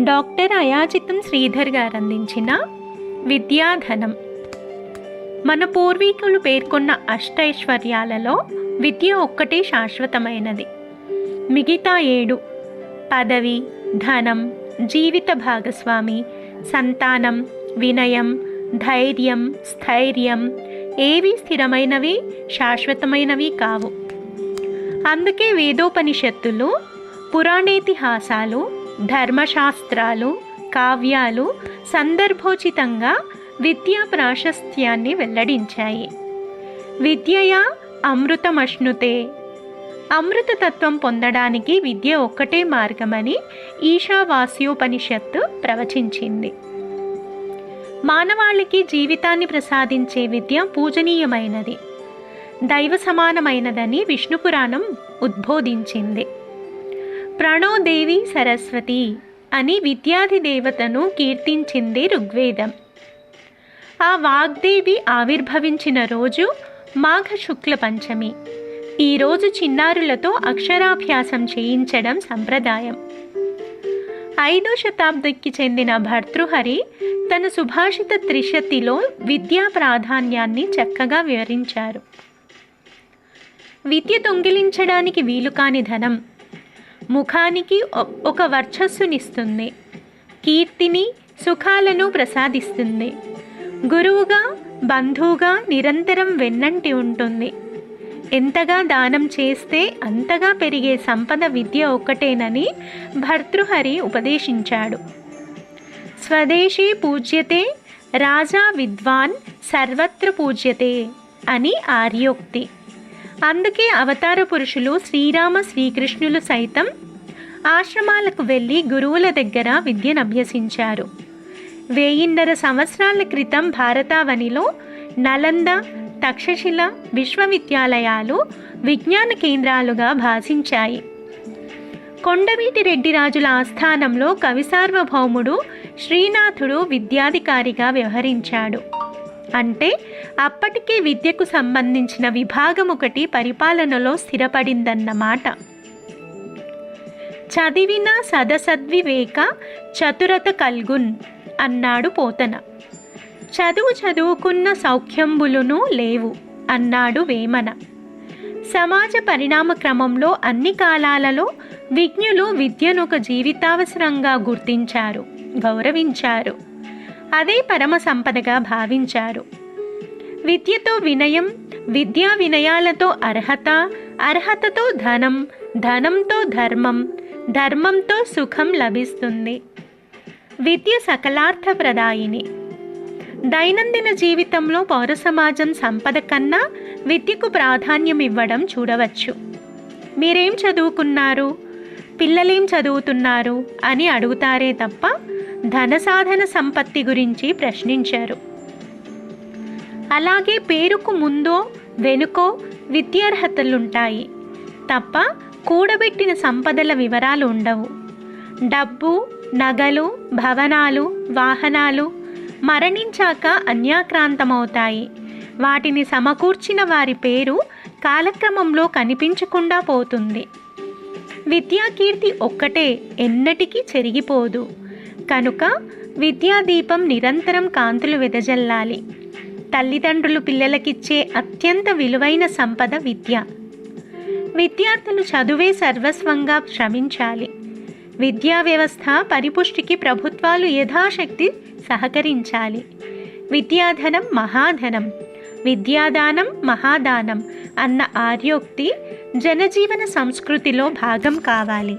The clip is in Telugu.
డాక్టర్ అయాజితం శ్రీధర్ గారు అందించిన విద్యాధనం మన పూర్వీకులు పేర్కొన్న అష్టైశ్వర్యాలలో విద్య ఒక్కటే శాశ్వతమైనది. మిగతా ఏడు పదవి ధనం జీవిత భాగస్వామి సంతానం వినయం ధైర్యం స్థైర్యం ఏవి స్థిరమైనవి శాశ్వతమైనవి కావు. అందుకే వేదోపనిషత్తులు పురాణేతిహాసాలు ధర్మశాస్త్రాలు కావ్యాలు సందర్భోచితంగా విద్యా ప్రాశస్త్యాన్ని వెల్లడించాయి. విద్యయా అమృతమశ్నుతే. అమృతతత్వం పొందడానికి విద్య ఒక్కటే మార్గమని ఈశావాస్యోపనిషత్తు ప్రవచించింది. మానవాళికి జీవితాన్ని ప్రసాదించే విద్య పూజనీయమైనది. దైవ సమానమైనదని విష్ణు పురాణం ఉద్బోధించింది. ప్రణోదేవి సరస్వతి అని విద్యాధి దేవతను కీర్తించింది ఋగ్వేదం. ఆ వాగ్దేవి ఆవిర్భవించిన రోజు మాఘ శుక్ల పంచమి. ఈరోజు చిన్నారులతో అక్షరాభ్యాసం చేయించడం సంప్రదాయం. ఐదో శతాబ్దికి చెందిన భర్తృహరి తన సుభాషిత త్రిశతిలో విద్యా ప్రాధాన్యాన్ని చక్కగా వివరించారు. విద్య దొంగిలించడానికి వీలు కాని ధనం ముఖానికి ఒక వర్చస్సునిస్తుంది. కీర్తిని సుఖాలను ప్రసాదిస్తుంది. గురువుగా బంధువుగా నిరంతరం వెన్నంటి ఉంటుంది. ఎంతగా దానం చేస్తే అంతగా పెరిగే సంపద విద్య ఒక్కటేనని భర్తృహరి ఉపదేశించాడు. స్వదేశీ పూజ్యతే రాజా విద్వాన్ సర్వత్ర పూజ్యతే అని ఆర్యోక్తి. అందుకే అవతార పురుషులు శ్రీరామ శ్రీకృష్ణులు సైతం ఆశ్రమాలకు వెళ్ళి గురువుల దగ్గర విద్యను అభ్యసించారు. వేయిన్నర సంవత్సరాల క్రితం భారతావనిలో నలంద తక్షశిల విశ్వవిద్యాలయాలు విజ్ఞాన కేంద్రాలుగా భాషించాయి. కొండవీటి రెడ్డి రాజుల ఆస్థానంలో కవిసార్వభౌముడు శ్రీనాథుడు విద్యాధికారిగా వ్యవహరించాడు. అంటే అప్పటికే విద్యకు సంబంధించిన విభాగం ఒకటి పరిపాలనలో స్థిరపడిందన్నమాట. చదివిన సదసద్వివేక చతురత కల్గున్ అన్నాడు పోతన. చదువు చదువుకున్న సౌఖ్యంబులును లేవు అన్నాడు వేమన. సమాజ పరిణామ క్రమంలో అన్ని కాలాలలో విజ్ఞులు విద్యను ఒక జీవితావసరంగా గుర్తించారు గౌరవించారు. అదే పరమ సంపదగా భావించారు. విద్యతో వినయం విద్యా వినయాలతో అర్హత అర్హతతో ధనం ధనంతో ధర్మం ధర్మంతో సుఖం లభిస్తుంది. విద్య సకలార్థప్రదాయిని. దైనందిన జీవితంలో పౌర సమాజం సంపద కన్నా విద్యకు ప్రాధాన్యం ఇవ్వడం చూడవచ్చు. మీరేం చదువుకున్నారు? పిల్లలేం చదువుతున్నారు? అని అడుగుతారే తప్ప ధన సాధన సంపత్తి గురించి ప్రశ్నించారు. అలాగే పేరుకు ముందో వెనుకో విద్యార్హతలుంటాయి. తప్ప కూడబెట్టిన సంపదల వివరాలు ఉండవు. డబ్బు నగలు భవనాలు వాహనాలు మరణించాక అన్యాక్రాంతమవుతాయి. వాటిని సమకూర్చిన వారి పేరు కాలక్రమంలో కనిపించకుండా పోతుంది. విద్యాకీర్తి ఒక్కటే ఎన్నటికీ చెరిగిపోదు. కనుక విద్యాదీపం నిరంతరం కాంతులు వెదజల్లాలి. తల్లిదండ్రులు పిల్లలకిచ్చే అత్యంత విలువైన సంపద విద్య. విద్యార్థులు చదువే సర్వస్వంగా శ్రమించాలి. విద్యా వ్యవస్థ పరిపుష్టికి ప్రభుత్వాలు యథాశక్తి సహకరించాలి. విద్యాధనం మహాధనం. విద్యాదానం మహాదానం అన్న ఆర్యోక్తి జనజీవన సంస్కృతిలో భాగం కావాలి.